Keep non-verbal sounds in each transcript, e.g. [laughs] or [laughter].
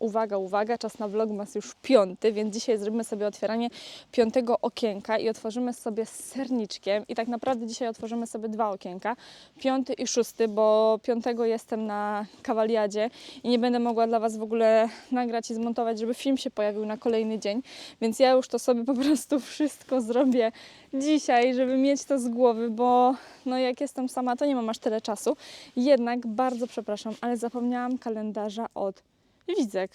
Uwaga, uwaga, czas na vlogmas już piąty, więc dzisiaj zrobimy sobie otwieranie piątego okienka i otworzymy sobie z serniczkiem. I tak naprawdę dzisiaj otworzymy sobie dwa okienka, piąty i szósty, bo piątego jestem na kawaliadzie i nie będę mogła dla Was w ogóle nagrać i zmontować, żeby film się pojawił na kolejny dzień, więc ja już to sobie po prostu wszystko zrobię dzisiaj, żeby mieć to z głowy, bo no jak jestem sama, to nie mam aż tyle czasu. Jednak bardzo przepraszam, ale zapomniałam kalendarza od Widzek.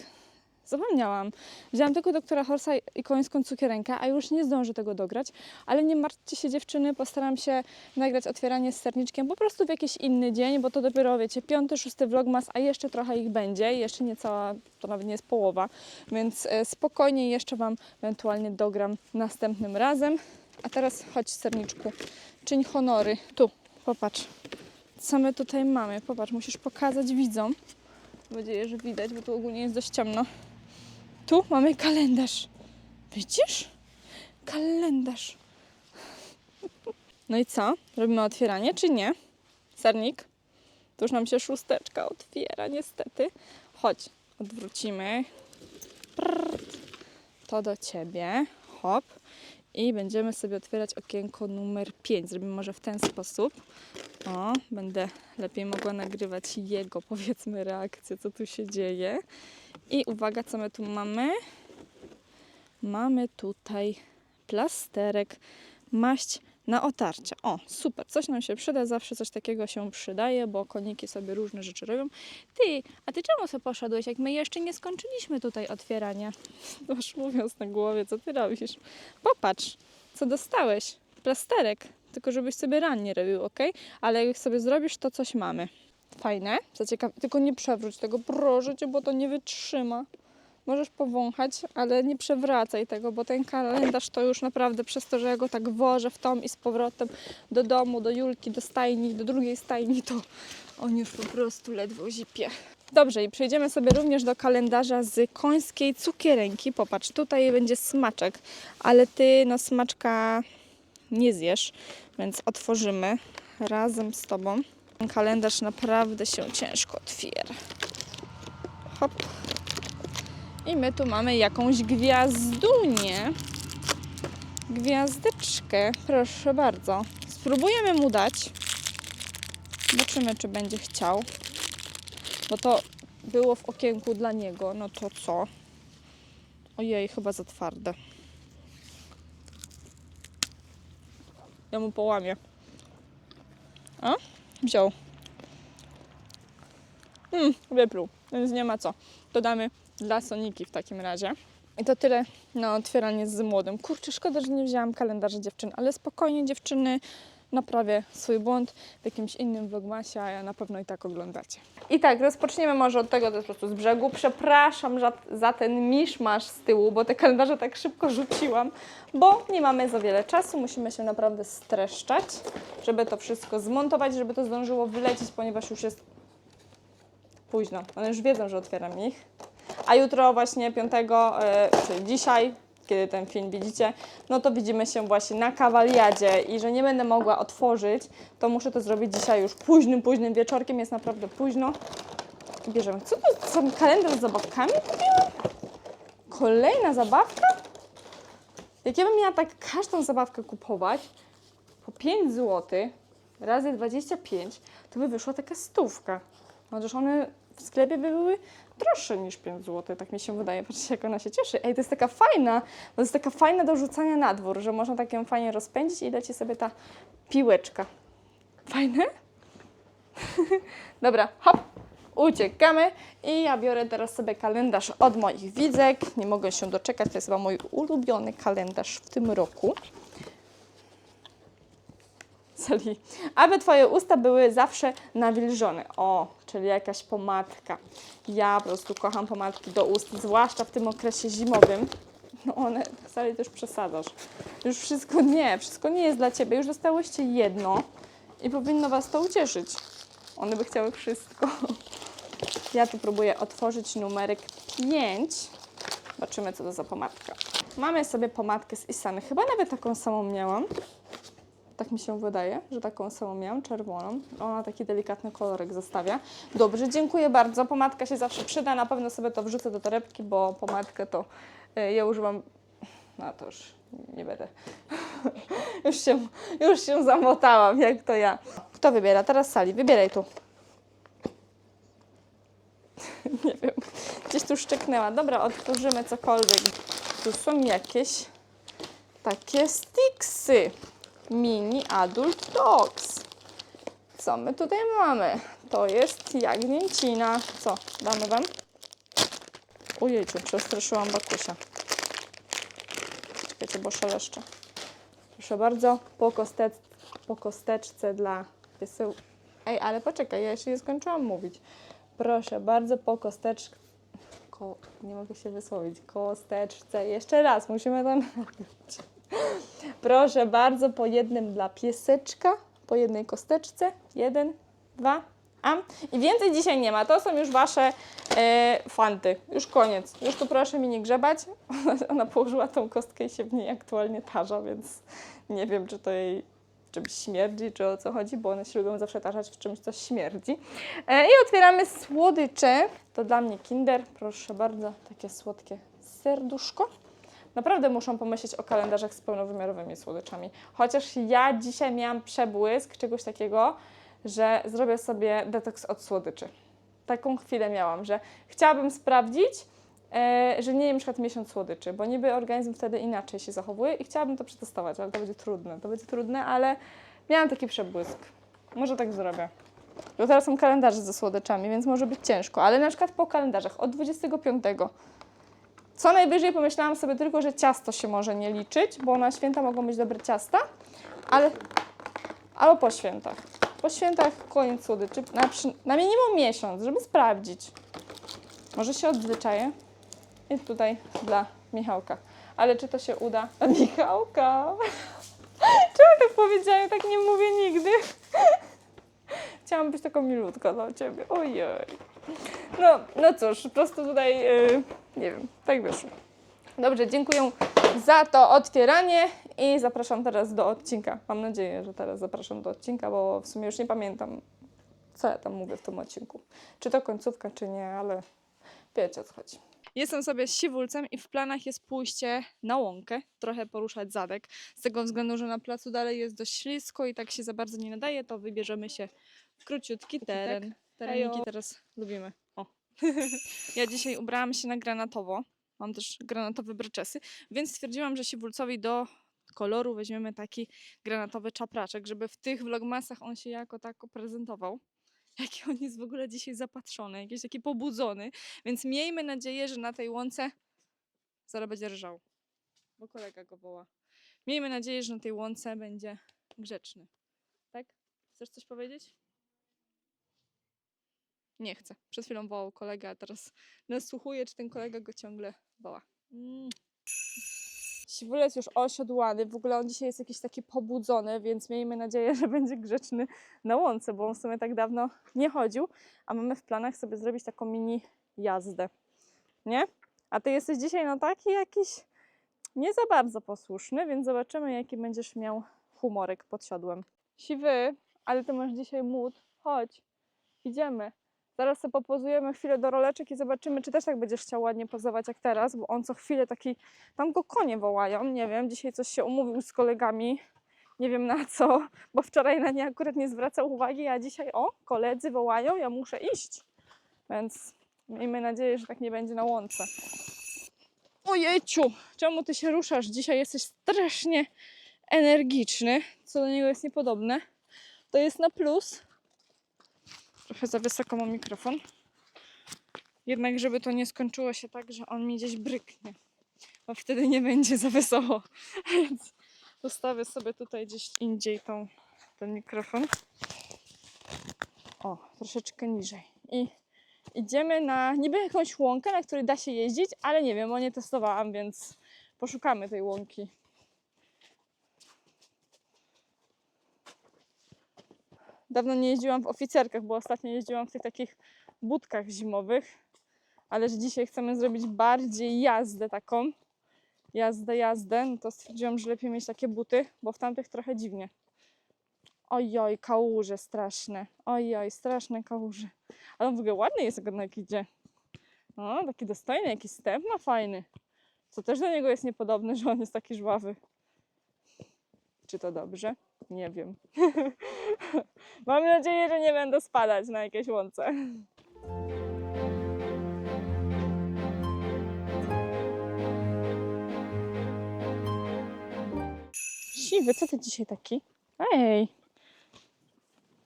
Zapomniałam. Wzięłam tylko doktora Horsa i końską cukierenkę, a już nie zdążę tego dograć. Ale nie martwcie się dziewczyny, postaram się nagrać otwieranie z serniczkiem po prostu w jakiś inny dzień, bo to dopiero wiecie, piąty, szósty vlogmas, a jeszcze trochę ich będzie. Jeszcze nie cała, to nawet nie jest połowa, więc e, spokojnie jeszcze Wam ewentualnie dogram następnym razem. A teraz chodź serniczku, czyń honory. Tu, popatrz. Co my tutaj mamy? Popatrz, musisz pokazać widzom. Mam nadzieję, że widać, bo tu ogólnie jest dość ciemno. Tu mamy kalendarz. Widzisz? Kalendarz. No i co? Robimy otwieranie, czy nie? Sernik? To już nam się szósteczka otwiera, niestety. Chodź, odwrócimy. To do ciebie. Hop. I będziemy sobie otwierać okienko numer 5. Zrobimy może w ten sposób. O, będę lepiej mogła nagrywać jego, [laughs] powiedzmy, reakcję, co tu się dzieje. I uwaga, co my tu mamy? Mamy tutaj plasterek, maść na otarcie. O, super, coś nam się przyda, zawsze coś takiego się przydaje, bo koniki sobie różne rzeczy robią. Ty, a ty czemu sobie poszedłeś, jak my jeszcze nie skończyliśmy tutaj otwierania? [laughs] Masz mówiąc na głowie, co ty robisz? Popatrz, co dostałeś. Plasterek, tylko żebyś sobie ran nie robił, ok? Ale jak sobie zrobisz, to coś mamy. Fajne, zaciekawe. Tylko nie przewróć tego, proszę cię, bo to nie wytrzyma. Możesz powąchać, ale nie przewracaj tego, bo ten kalendarz to już naprawdę przez to, że ja go tak wożę w tom i z powrotem do domu, do Julki, do stajni, do drugiej stajni, to on już po prostu ledwo zipie. Dobrze, i przejdziemy sobie również do kalendarza z końskiej cukierenki. Popatrz, tutaj będzie smaczek, ale ty no smaczka nie zjesz, więc otworzymy razem z tobą. Ten kalendarz naprawdę się ciężko otwiera. Hop. I my tu mamy jakąś gwiazdunię. Gwiazdeczkę, proszę bardzo. Spróbujemy mu dać. Zobaczymy, czy będzie chciał. Bo to było w okienku dla niego. No to co? Ojej, chyba za twarde. Ja mu połamię. A? Wziął. Mm, wypluł, więc nie ma co. Dodamy dla Soniki w takim razie. I to tyle na otwieranie z młodym. Kurczę, szkoda, że nie wzięłam kalendarza dziewczyn, ale spokojnie dziewczyny, naprawię swój błąd w jakimś innym vlogmasie, a ja na pewno i tak oglądacie. I tak, rozpoczniemy może od tego, to jest po prostu z brzegu. Przepraszam za, za ten miszmasz z tyłu, bo te kalendarze tak szybko rzuciłam, bo nie mamy za wiele czasu, musimy się naprawdę streszczać, żeby to wszystko zmontować, żeby to zdążyło wylecieć, ponieważ już jest późno. One już wiedzą, że otwieram ich. A jutro właśnie 5, e, czyli dzisiaj, kiedy ten film widzicie, no to widzimy się właśnie na kawaliadzie i że nie będę mogła otworzyć, to muszę to zrobić dzisiaj już późnym, późnym wieczorkiem, jest naprawdę późno. I bierzemy. Co to są kalendarz z zabawkami kupiłam? Kolejna zabawka? Jak ja bym miała tak każdą zabawkę kupować po 5 zł razy 25, to by wyszła taka stówka. Chociaż one w sklepie by były droższe niż 5 zł, tak mi się wydaje. Patrzcie, jak ona się cieszy. Ej, to jest taka fajna, to jest taka fajna do rzucania na dwór, że można tak ją fajnie rozpędzić i leci sobie ta piłeczka. Fajne? [laughs] Dobra, hop, uciekamy i ja biorę teraz sobie kalendarz od moich widzek. Nie mogę się doczekać, to jest chyba mój ulubiony kalendarz w tym roku. Sali. Aby Twoje usta były zawsze nawilżone. O, czyli jakaś pomadka. Ja po prostu kocham pomadki do ust, zwłaszcza w tym okresie zimowym. No one, Sali, też przesadzasz. Już wszystko nie, wszystko nie jest dla Ciebie. Już dostałyście jedno i powinno Was to ucieszyć. One by chciały wszystko. Ja tu próbuję otworzyć numerek 5. Zobaczymy, co to za pomadka. Mamy sobie pomadkę z Isany. Chyba nawet taką samą miałam. Tak mi się wydaje, że taką samą miałam, czerwoną. Ona taki delikatny kolorek zostawia. Dobrze, dziękuję bardzo. Pomadka się zawsze przyda. Na pewno sobie to wrzucę do torebki, bo pomadkę to y, ja używam... No to już nie będę. [laughs] już, się, już się zamotałam, jak to ja. Kto wybiera? Teraz Sali. Wybieraj tu. [laughs] nie wiem. Gdzieś tu szczeknęła. Dobra, otworzymy cokolwiek. Tu są jakieś takie sticksy. Mini Adult Dogs. Co my tutaj mamy? To jest jagnięcina. Co, damy wam? Ujejciu, przestraszyłam Bakusia. Czekajcie, bo szeleszczę. Proszę bardzo, po, kostec, po kosteczce dla pieseł. Ej, ale poczekaj, ja jeszcze nie skończyłam mówić. Proszę bardzo, po kosteczce. Ko... Nie mogę się wysłowić. Kosteczce. Jeszcze raz, musimy to nagrać. Proszę bardzo, po jednym dla pieseczka, po jednej kosteczce. Jeden, dwa, a. I więcej dzisiaj nie ma. To są już wasze e, fanty. Już koniec. Już tu proszę mi nie grzebać. [laughs] Ona położyła tą kostkę i się w niej aktualnie tarza, więc nie wiem, czy to jej czymś śmierdzi, czy o co chodzi, bo one się lubią zawsze tarzać w czymś, co śmierdzi. E, I otwieramy słodycze. To dla mnie Kinder. Proszę bardzo, takie słodkie serduszko. Naprawdę muszą pomyśleć o kalendarzach z pełnowymiarowymi słodyczami. Chociaż ja dzisiaj miałam przebłysk czegoś takiego, że zrobię sobie detoks od słodyczy. Taką chwilę miałam, że chciałabym sprawdzić, e, że nie jem przykład miesiąc słodyczy, bo niby organizm wtedy inaczej się zachowuje i chciałabym to przetestować, ale to będzie trudne. To będzie trudne, ale miałam taki przebłysk. Może tak zrobię. Bo teraz są kalendarze ze słodyczami, więc może być ciężko, ale na przykład po kalendarzach od 25 co najwyżej pomyślałam sobie tylko, że ciasto się może nie liczyć, bo na święta mogą być dobre ciasta, ale albo po świętach. Po świętach koniec słodyczy, na, przy, na minimum miesiąc, żeby sprawdzić. Może się odzwyczaję. I tutaj dla Michałka. Ale czy to się uda? [laughs] Michałka! [laughs] Czemu tak powiedziałem? Tak nie mówię nigdy. [laughs] Chciałam być taką milutką dla Ciebie. Ojej. No, no cóż, po prostu tutaj, yy, nie wiem, tak wyszło. Dobrze, dziękuję za to otwieranie i zapraszam teraz do odcinka. Mam nadzieję, że teraz zapraszam do odcinka, bo w sumie już nie pamiętam, co ja tam mówię w tym odcinku. Czy to końcówka, czy nie, ale wiecie o co chodzi. Jestem sobie z siwulcem i w planach jest pójście na łąkę, trochę poruszać zadek. Z tego względu, że na placu dalej jest dość ślisko i tak się za bardzo nie nadaje, to wybierzemy się w króciutki teren. Tereniki teraz lubimy. Ja dzisiaj ubrałam się na granatowo. Mam też granatowe bryczesy, więc stwierdziłam, że siwulcowi do koloru weźmiemy taki granatowy czapraczek, żeby w tych vlogmasach on się jako tako prezentował. Jaki on jest w ogóle dzisiaj zapatrzony, jakiś taki pobudzony. Więc miejmy nadzieję, że na tej łące zaraz będzie rżał, bo kolega go woła. Miejmy nadzieję, że na tej łące będzie grzeczny. Tak? Chcesz coś powiedzieć? Nie chce. Przed chwilą wołał kolega, a teraz nasłuchuje, czy ten kolega go ciągle woła. Mm. Siwulec już osiodłany, w ogóle on dzisiaj jest jakiś taki pobudzony, więc miejmy nadzieję, że będzie grzeczny na łące, bo on w sumie tak dawno nie chodził, a mamy w planach sobie zrobić taką mini jazdę. Nie? A ty jesteś dzisiaj no taki jakiś nie za bardzo posłuszny, więc zobaczymy jaki będziesz miał humorek pod siodłem. Siwy, ale ty masz dzisiaj mód. Chodź, idziemy. Zaraz sobie popozujemy chwilę do roleczek i zobaczymy, czy też tak będziesz chciał ładnie pozować jak teraz, bo on co chwilę taki, tam go konie wołają, nie wiem, dzisiaj coś się umówił z kolegami, nie wiem na co, bo wczoraj na nie akurat nie zwracał uwagi, a dzisiaj o, koledzy wołają, ja muszę iść, więc miejmy nadzieję, że tak nie będzie na łące. Ojejciu, czemu ty się ruszasz? Dzisiaj jesteś strasznie energiczny, co do niego jest niepodobne. To jest na plus, Trochę za wysoko mam mikrofon. Jednak, żeby to nie skończyło się tak, że on mi gdzieś bryknie. Bo wtedy nie będzie za wesoło. [laughs] Więc postawię sobie tutaj gdzieś indziej tą, ten mikrofon. O, troszeczkę niżej. I idziemy na niby jakąś łąkę, na której da się jeździć, ale nie wiem, bo nie testowałam, więc poszukamy tej łąki. Dawno nie jeździłam w oficerkach, bo ostatnio jeździłam w tych takich budkach zimowych, ale że dzisiaj chcemy zrobić bardziej jazdę taką, jazdę, jazdę, no to stwierdziłam, że lepiej mieć takie buty, bo w tamtych trochę dziwnie. Ojoj, kałuże straszne. Ojoj, straszne kałuże. Ale w ogóle ładny jest, jak jak idzie. O, taki dostojny, jakiś stęp ma fajny. Co też do niego jest niepodobne, że on jest taki żwawy. Czy to dobrze? Nie wiem. [laughs] Mam nadzieję, że nie będę spadać na jakieś łące. Siwy, co ty dzisiaj taki? Ej!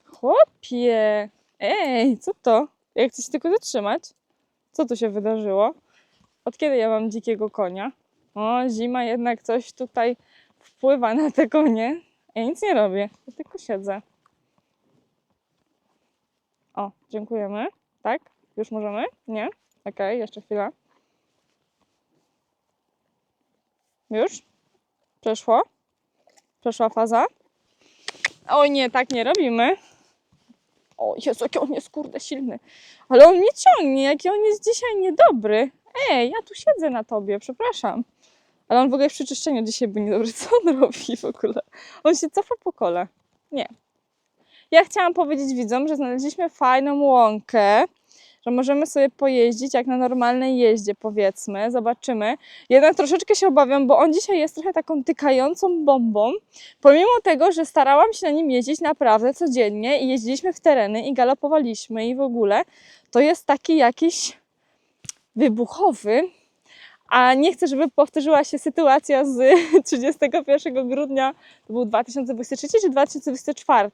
Chłopie! Ej, co to? Jak chcesz tylko zatrzymać? Co tu się wydarzyło? Od kiedy ja mam dzikiego konia? O, zima jednak coś tutaj wpływa na te konie. Ja nic nie robię, ja tylko siedzę. O, dziękujemy. Tak? Już możemy? Nie? Okej, jeszcze chwila. Już? Przeszło? Przeszła faza? Oj nie, tak nie robimy. O Jezu, jaki on jest kurde silny. Ale on mnie ciągnie, jaki on jest dzisiaj niedobry. Ej, ja tu siedzę na tobie, przepraszam. Ale on w ogóle w przeczyszczeniu dzisiaj był niedobry. Co on robi w ogóle? On się cofa po kole. Nie. Ja chciałam powiedzieć widzom, że znaleźliśmy fajną łąkę, że możemy sobie pojeździć jak na normalnej jeździe, powiedzmy. Zobaczymy. Jednak troszeczkę się obawiam, bo on dzisiaj jest trochę taką tykającą bombą. Pomimo tego, że starałam się na nim jeździć naprawdę codziennie i jeździliśmy w tereny i galopowaliśmy i w ogóle, to jest taki jakiś wybuchowy, a nie chcę, żeby powtórzyła się sytuacja z [laughs] 31 grudnia, to był 2023 czy 2024?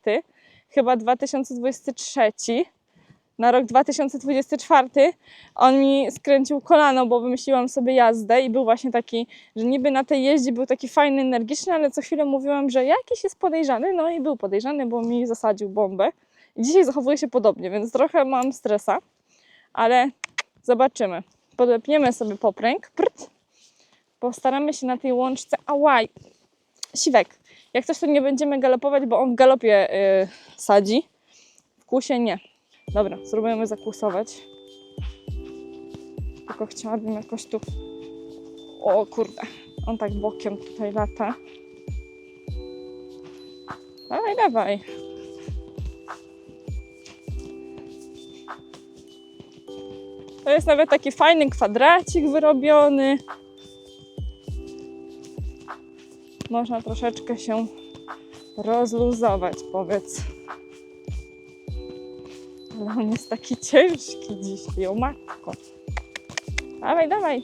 Chyba 2023. Na rok 2024 on mi skręcił kolano, bo wymyśliłam sobie jazdę i był właśnie taki, że niby na tej jeździe był taki fajny, energiczny, ale co chwilę mówiłam, że jakiś jest podejrzany, no i był podejrzany, bo mi zasadził bombę. I dzisiaj zachowuje się podobnie, więc trochę mam stresa, ale zobaczymy. Podepniemy sobie popręg, prt, postaramy się na tej łączce, ałaj, siwek, jak coś to nie będziemy galopować, bo on w galopie yy, sadzi, w kłusie nie. Dobra, spróbujemy zakłusować. Tylko chciałabym jakoś tu... O kurde, on tak bokiem tutaj lata. Dawaj, dawaj. To jest nawet taki fajny kwadracik wyrobiony. Można troszeczkę się rozluzować, powiedz. Ale on jest taki ciężki dzisiaj, o matko. Dawaj, dawaj.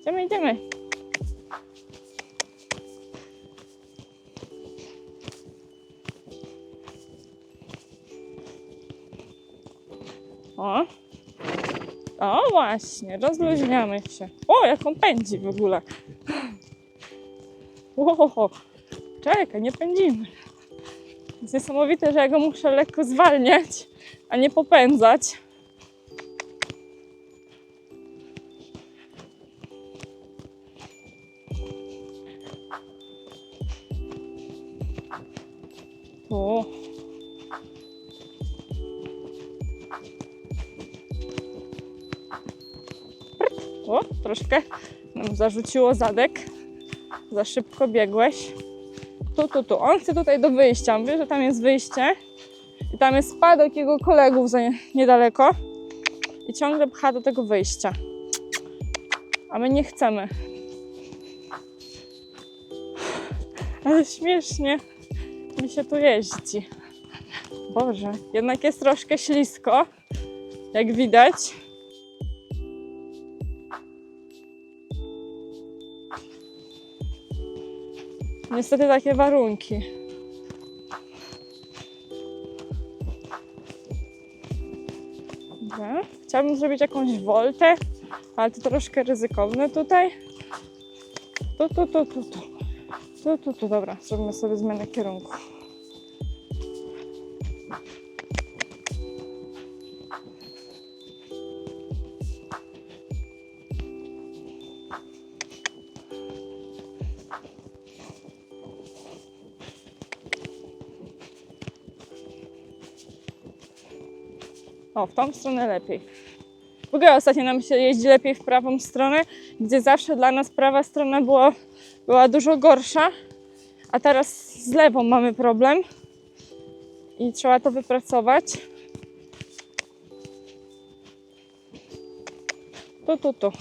Idziemy, idziemy. O. O właśnie, rozluźniamy się. O, jak on pędzi w ogóle. Ło, czekaj, nie pędzimy. Jest niesamowite, że ja go muszę lekko zwalniać, a nie popędzać. O. O, troszkę nam zarzuciło zadek. Za szybko biegłeś. Tu, tu, tu. On chce tutaj do wyjścia. Mówię, że tam jest wyjście. I tam jest spadek jego kolegów za nie, niedaleko. I ciągle pcha do tego wyjścia. A my nie chcemy. Ale śmiesznie mi się tu jeździ. Boże, jednak jest troszkę ślisko, jak widać. Niestety takie warunki. Dobra. Chciałabym zrobić jakąś woltę, ale to troszkę ryzykowne tutaj. Tu, tu, tu, tu, tu. Tu, tu, tu, dobra, zrobimy sobie zmianę kierunku. O, w tą stronę lepiej. W ogóle ostatnio nam się jeździ lepiej w prawą stronę, gdzie zawsze dla nas prawa strona była, była dużo gorsza, a teraz z lewą mamy problem. i trzeba to wypracować. Tu, tu, tu.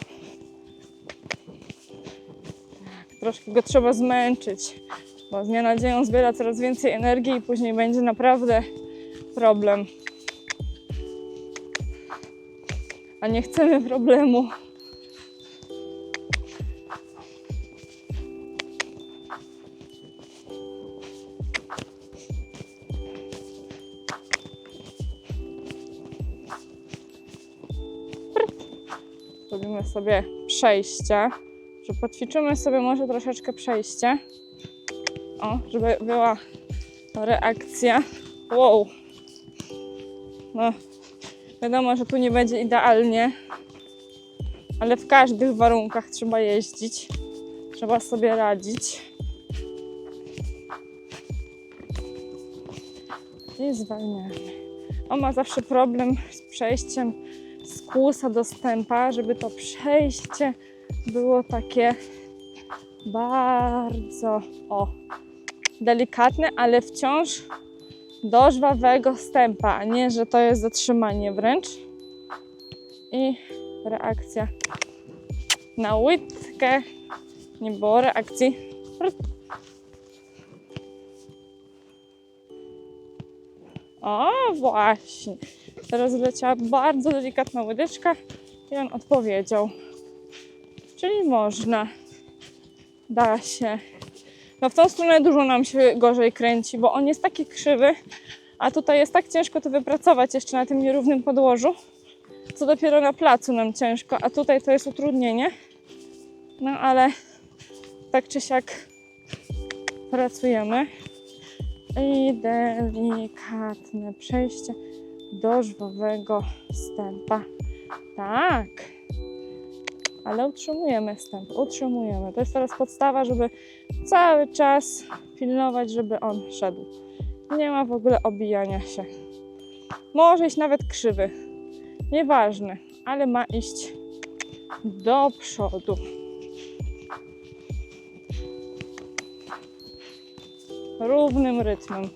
Troszkę go trzeba zmęczyć, bo z dnia na dzień on zbiera coraz więcej energii i później będzie naprawdę problem. Nie chcemy problemu. Zrobimy sobie przejście, że poćwiczymy sobie może troszeczkę przejście. O, żeby była reakcja. Wow. No, wiadomo, że tu nie będzie idealnie, ale w każdych warunkach trzeba jeździć. Trzeba sobie radzić. I zwalniamy. On ma zawsze problem z przejściem z kłusa do stępa, żeby to przejście było takie bardzo o, delikatne, ale wciąż do żwawego stępa, a nie, że to jest zatrzymanie wręcz. I reakcja na łydkę. Nie było reakcji. O, właśnie. Teraz leciała bardzo delikatna łydeczka i on odpowiedział. Czyli można. Da się. No w tą stronę dużo nam się gorzej kręci, bo on jest taki krzywy, a tutaj jest tak ciężko to wypracować jeszcze na tym nierównym podłożu, co dopiero na placu nam ciężko, a tutaj to jest utrudnienie. No ale tak czy siak pracujemy. I delikatne przejście do żwawego stępa. Tak. Ale utrzymujemy stęp, utrzymujemy. To jest teraz podstawa, żeby cały czas pilnować, żeby on szedł. Nie ma w ogóle obijania się. Może iść nawet krzywy. Nieważne, ale ma iść do przodu. Równym rytmem.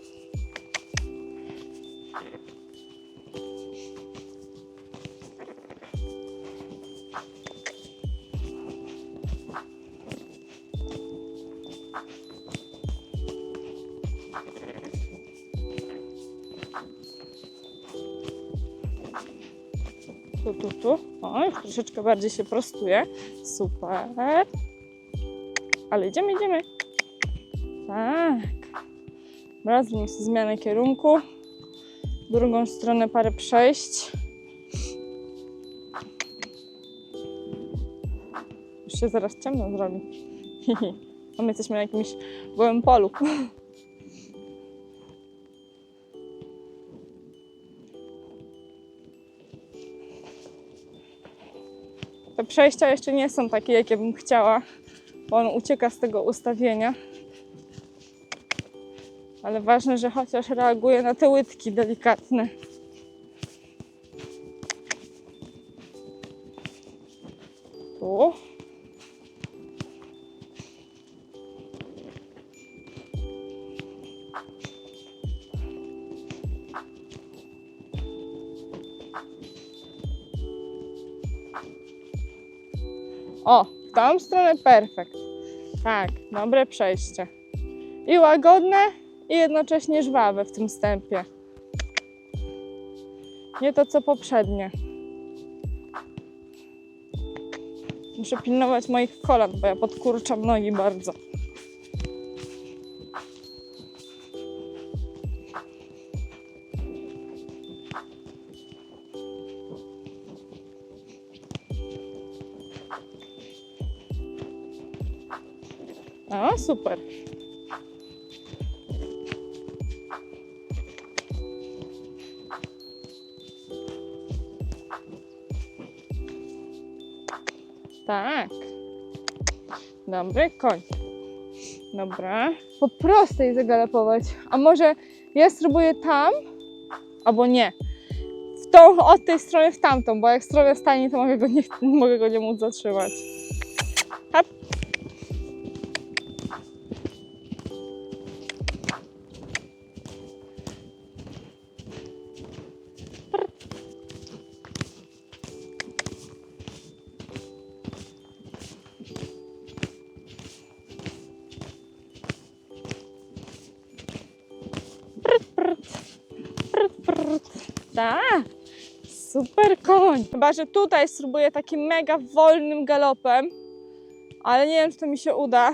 Troszeczkę bardziej się prostuje. Super. Ale idziemy, idziemy. Tak. Sobie zmianę kierunku. Drugą stronę parę przejść. Już się zaraz ciemno zrobi. [laughs] A my jesteśmy na jakimś gołym polu. Te przejścia jeszcze nie są takie, jakie bym chciała, bo on ucieka z tego ustawienia. Ale ważne, że chociaż reaguje na te łydki delikatne. O, w tą stronę perfekt. Tak, dobre przejście. I łagodne, i jednocześnie żwawe w tym stępie. Nie to co poprzednie. Muszę pilnować moich kolan, bo ja podkurczam nogi bardzo. O, super. Tak. Dobry koń. Dobra. Po prostej zagalopować. A może ja spróbuję tam, albo nie. W tą, od tej strony w tamtą, bo jak strona stanie, to mogę go nie, mogę go nie móc zatrzymać. Tak, super koń. Chyba, że tutaj spróbuję takim mega wolnym galopem, ale nie wiem, czy to mi się uda,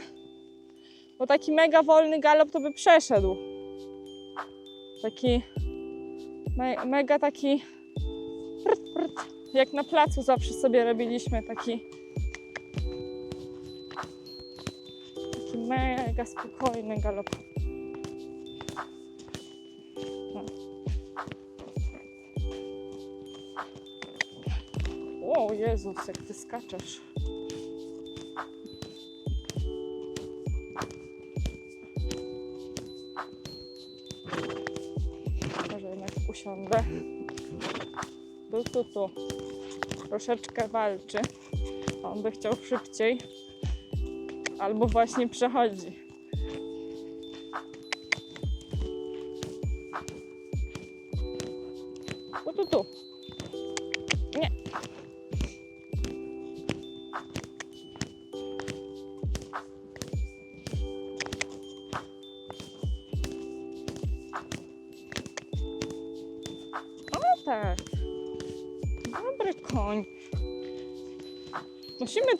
bo taki mega wolny galop to by przeszedł. Taki me, mega taki prt, prt, jak na placu zawsze sobie robiliśmy taki taki mega spokojny galop. Jezus, jak ty skaczesz. Może jednak usiądę. Tu, tu, tu. Troszeczkę walczy. On by chciał szybciej. Albo właśnie przechodzi.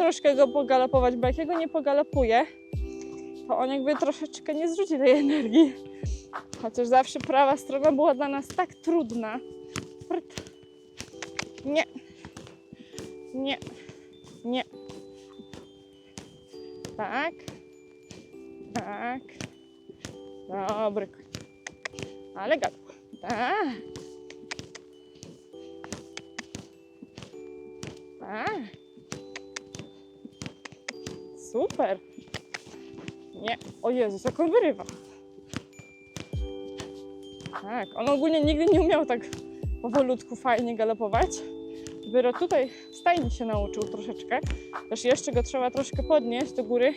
Troszkę go pogalopować, bo jak ja go nie pogalopuję, to on jakby troszeczkę nie zrzuci tej energii. Chociaż zawsze prawa strona była dla nas tak trudna. Nie. Nie. Nie. Tak. Tak. Dobry. Ale gadł. Tak. Tak. Super. Nie. O Jezus, jak on wyrywa. Tak, on ogólnie nigdy nie umiał tak powolutku fajnie galopować. Dopiero tutaj w stajni się nauczył troszeczkę. Też jeszcze go trzeba troszkę podnieść do góry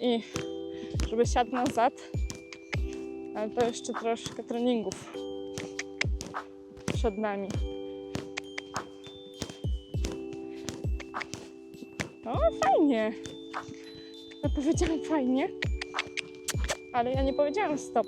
i żeby siadł na zad. Ale to jeszcze troszkę treningów przed nami. O, fajnie. Ja powiedziałam fajnie, ale ja nie powiedziałam stop.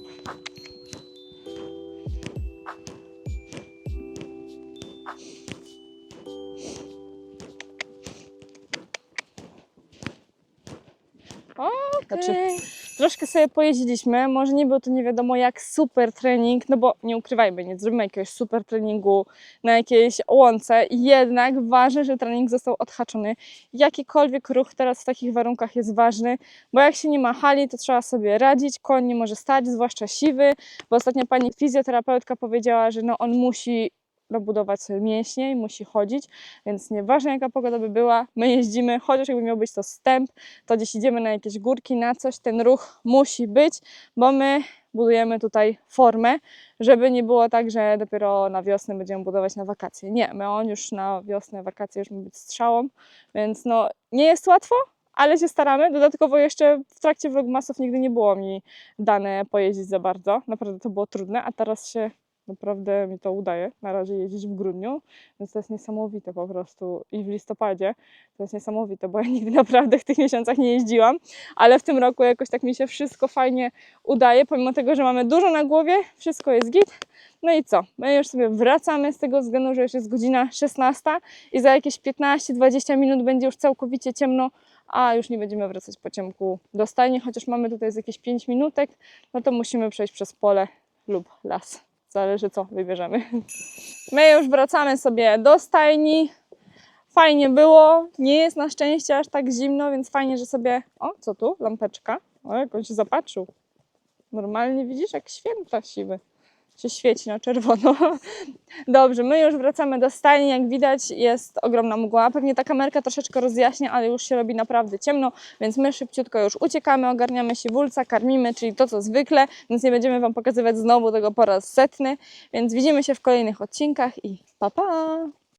Troszkę sobie pojeździliśmy, może nie był to nie wiadomo jak super trening, no bo nie ukrywajmy, nie zrobimy jakiegoś super treningu na jakiejś łące, jednak ważne, że trening został odhaczony. Jakikolwiek ruch teraz w takich warunkach jest ważny, bo jak się nie ma hali, to trzeba sobie radzić, koń nie może stać, zwłaszcza siwy, bo ostatnio pani fizjoterapeutka powiedziała, że no on musi dobudować sobie mięśnie i musi chodzić, więc nieważne jaka pogoda by była, my jeździmy, chociaż jakby miał być to stęp, to gdzieś idziemy na jakieś górki, na coś, ten ruch musi być, bo my budujemy tutaj formę, żeby nie było tak, że dopiero na wiosnę będziemy budować na wakacje. Nie, my on już na wiosnę, wakacje już ma być strzałą, więc no nie jest łatwo, ale się staramy. Dodatkowo jeszcze w trakcie vlogmasów nigdy nie było mi dane pojeździć za bardzo. Naprawdę to było trudne, a teraz się naprawdę mi to udaje na razie jeździć w grudniu, więc to jest niesamowite po prostu i w listopadzie to jest niesamowite, bo ja [laughs] nigdy naprawdę w tych miesiącach nie jeździłam, ale w tym roku jakoś tak mi się wszystko fajnie udaje, pomimo tego, że mamy dużo na głowie, wszystko jest git. No i co? My już sobie wracamy z tego względu, że już jest godzina 16 i za jakieś 15-20 minut będzie już całkowicie ciemno, a już nie będziemy wracać po ciemku do stajni, chociaż mamy tutaj jakieś 5 minutek, no to musimy przejść przez pole lub las. Zależy co wybierzemy. [laughs] My już wracamy sobie do stajni. Fajnie było. Nie jest na szczęście aż tak zimno, więc fajnie, że sobie. O, co tu? Lampeczka. O, jak on się zapatrzył. Normalnie widzisz, jak święta siwy. Się świeci na czerwono. [laughs] Dobrze, my już wracamy do stajni. Jak widać, jest ogromna mgła. Pewnie ta kamerka troszeczkę rozjaśnia, ale już się robi naprawdę ciemno, więc my szybciutko już uciekamy, ogarniamy siwulca, karmimy, czyli to co zwykle, więc nie będziemy Wam pokazywać znowu tego po raz setny. Więc widzimy się w kolejnych odcinkach i pa pa!